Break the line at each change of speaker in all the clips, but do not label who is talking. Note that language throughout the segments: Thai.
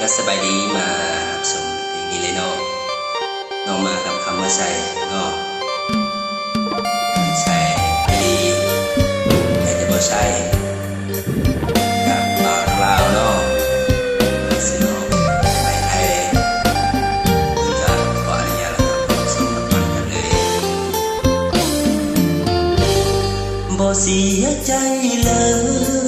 ก็สบายดีมารับชมเพลงนี้เลยเนาะน้องมากับคำว่าใส่เนาะใส่ดีแต่จะบ่ใช่กับบาวลาวเนาะสิเนาะไปไทยคุณจะขออนุญาตรับชมรับฟังกันเลยบ่เสียใจเลย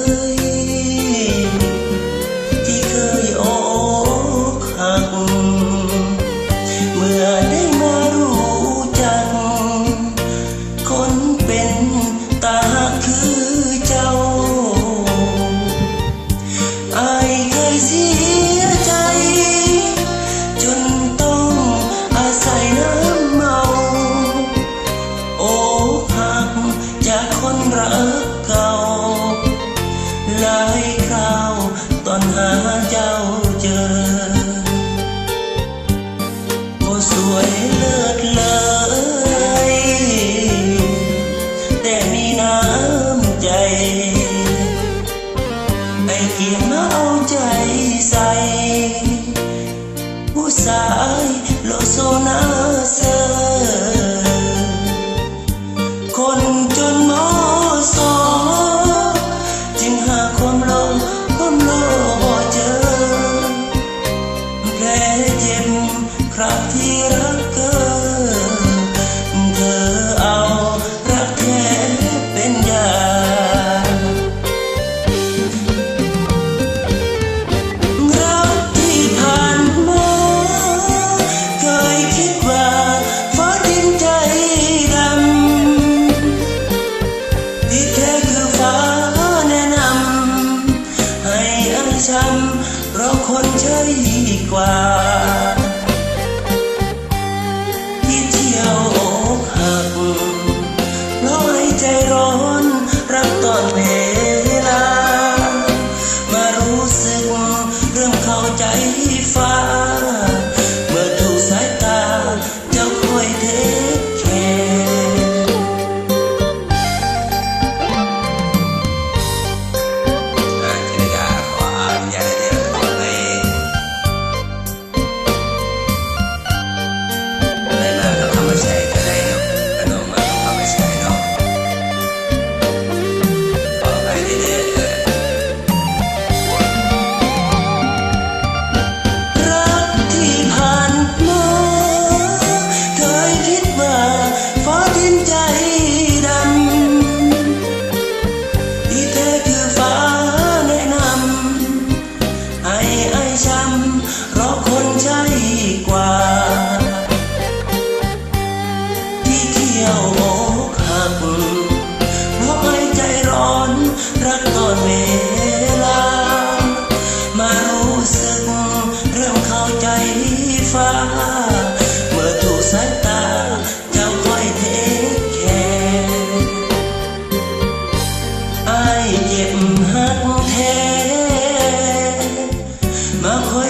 ายคราวตอนหาเจ้าเจอก็สวยเลิศเล เจ็บคราบที่รักเกินเธอเอารักแท้เป็นยารักที่ผ่านมาเคยคิดว่าฟ้าดินใจดำที่แท้คือฟ้าแนะนำให้อันช้ำ เราะคนใช่กว่า ที่เที่ยวอกหักเพราะให้ใจร้อนรักตอนเวลา มารู้สึกเริ่มเข้าใจฟ้า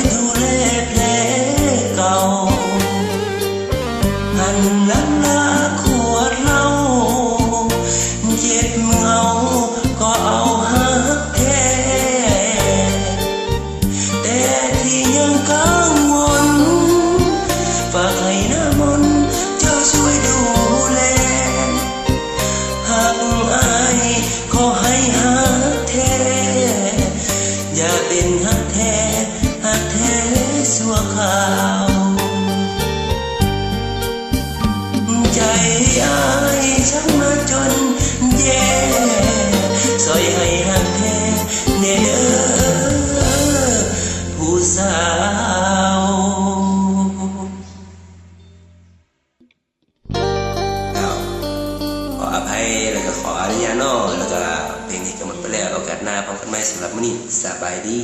มา อภัยแล้วก็ขออนุญาตนอแล้วก็เพลงนี้ก็หมดไปแล้วโอกาสหน้าพบกันใหม่สำหรับมื้อนี้สบายดี